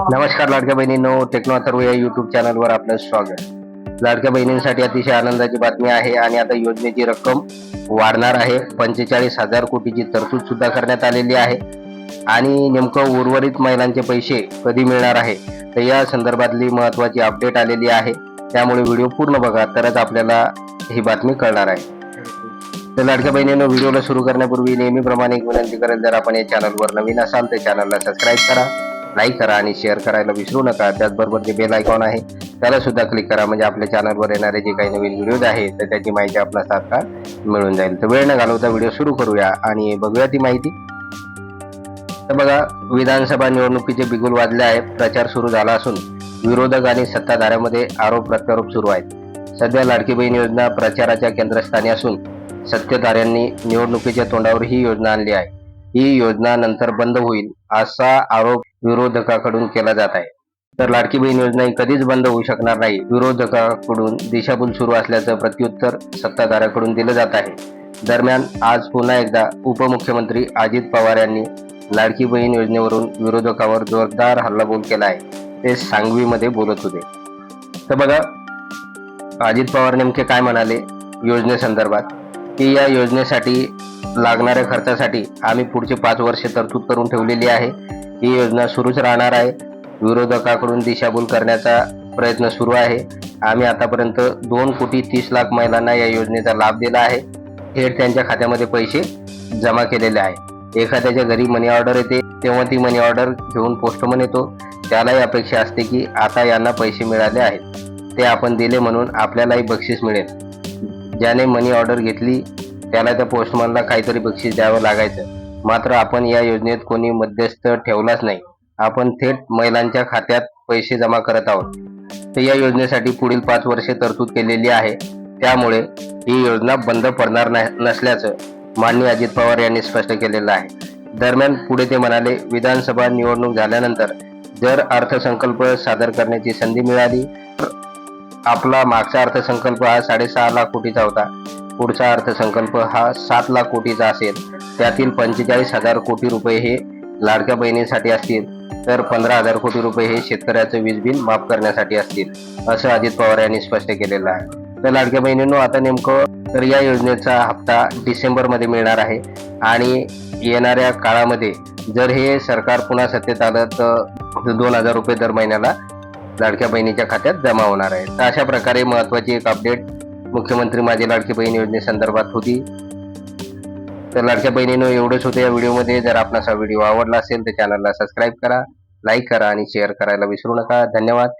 नमस्कार लाडक्या बहिणींनो टेक्नो अथर्व या युट्यूब चॅनलवर आपलं स्वागत. लाडक्या बहिणींसाठी अतिशय आनंदाची बातमी आहे आणि आता योजनेची रक्कम वाढणार आहे. पंचेचाळीस हजार कोटीची तरतूद सुद्धा करण्यात आलेली आहे. आणि नेमकं उर्वरित महिलांचे पैसे कधी मिळणार आहे? तर या संदर्भातली महत्वाची अपडेट आलेली आहे. त्यामुळे व्हिडिओ पूर्ण बघा तरच आपल्याला ही बातमी कळणार आहे. तर लाडक्या बहिणीनं व्हिडिओला सुरू करण्यापूर्वी नेहमीप्रमाणे एक विनंती करेल जर आपण या चॅनलवर नवीन असाल तर चॅनलला सबस्क्राईब करा. लाईक करा आणि शेअर करायला विसरू नका. त्याचबरोबर जे बेल आयकॉन आहे त्याला सुद्धा क्लिक करा. म्हणजे आपल्या चॅनलवर येणारे जे काही नवीन व्हिडिओज आहेत तर त्याची माहिती आपल्या सारखा मिळून जाईल. तर वेळ न घालवता व्हिडिओ सुरू करूया आणि बघूया ती माहिती. तर बघा विधानसभा निवडणुकीचे बिगुल वाजले आहे प्रचार सुरू झाला असून विरोधक आणि सत्ताधाऱ्यामध्ये आरोप प्रत्यारोप सुरू आहेत. सध्या लाडकी बहीण योजना प्रचाराच्या केंद्रस्थानी असून सत्ताधाऱ्यांनी निवडणुकीच्या तोंडावर ही योजना आणली आहे. ही योजना नंतर बंद होईल असा आरोप विरोधकाकडून केला जात आहे. तर लाडकी बहीण योजना ही कधीच बंद होऊ शकणार नाही. विरोधकाकडून दिशाभूल सुरू असल्याचं प्रत्युत्तर सत्ताधाऱ्याकडून दिलं जात आहे. दरम्यान आज पुन्हा एकदा उपमुख्यमंत्री अजित पवार यांनी लाडकी बहीण योजनेवरून विरोधकावर जोरदार हल्लाबोल केला आहे. ते सांगवीमध्ये बोलत होते. तर बघा अजित पवार नेमके काय म्हणाले योजनेसंदर्भात? की या योजनेसाठी लागणाऱ्या खर्चासाठी आम्ही पुढचे पाच वर्षे तरतूद करून ठेवलेली आहे. ही योजना सुरूच राहणार आहे. विरोधकाकडून दिशाभूल करण्याचा प्रयत्न सुरू आहे. आम्ही आतापर्यंत दोन कोटी तीस लाख महिलांना या योजनेचा लाभ दिला आहे. थेट त्यांच्या खात्यामध्ये पैसे जमा केलेले आहे. एखाद्याच्या घरी मनी ऑर्डर येते तेव्हा ती मनी ऑर्डर घेऊन पोस्टमन येतो. त्यालाही अपेक्षा असते की आता यांना पैसे मिळाले आहेत. ते आपण दिले म्हणून आपल्यालाही बक्षीस मिळेल. ज्याने मनी ऑर्डर घेतली त्याला त्या पोस्टमनला काहीतरी बक्षीस द्यावं लागायचं. मात्र आपण या योजनेत कोणी मध्यस्थ ठेवलाच नाही. आपण थेट महिलांच्या खात्यात पैसे जमा करत आहोत. तर या योजनेसाठी पुढील पाच वर्षे तरतूद केलेली आहे. त्यामुळे ही योजना बंद पडणार नाही- नसल्याचं माननीय अजित पवार यांनी स्पष्ट केलेलं आहे. दरम्यान पुढे ते म्हणाले विधानसभा निवडणूक झाल्यानंतर जर अर्थसंकल्प सादर करण्याची संधी मिळाली. तर आपला मागचा अर्थसंकल्प हा साडेसहा लाख कोटीचा होता. पुढचा अर्थसंकल्प हा सात लाख कोटीचा असेल. त्यातील पंचेचाळीस हजार कोटी रुपये हे लाडक्या बहिणींसाठी असतील. तर पंधरा हजार कोटी रुपये हे शेतकऱ्याचं वीज बिल माफ करण्यासाठी असतील असं अजित पवार यांनी स्पष्ट केलेलं आहे. तर लाडक्या बहिणींनो आता नेमकं तर या योजनेचा हप्ता डिसेंबरमध्ये मिळणार आहे. आणि येणाऱ्या काळामध्ये जर हे सरकार पुन्हा सत्तेत आलं तर दोन हजार रुपये दर महिन्याला लाडक्या बहिणीच्या खात्यात जमा होणार आहे. तर अशा प्रकारे महत्वाची एक अपडेट मुख्यमंत्री माझी लाडकी बहीण योजनेसंदर्भात होती. तर लाडक्या बहिणीनं एवढंच होतं या व्हिडिओमध्ये. जर आपणास हा व्हिडिओ आवडला असेल तर चॅनलला सबस्क्राईब करा लाईक करा आणि शेअर करायला विसरू नका. धन्यवाद.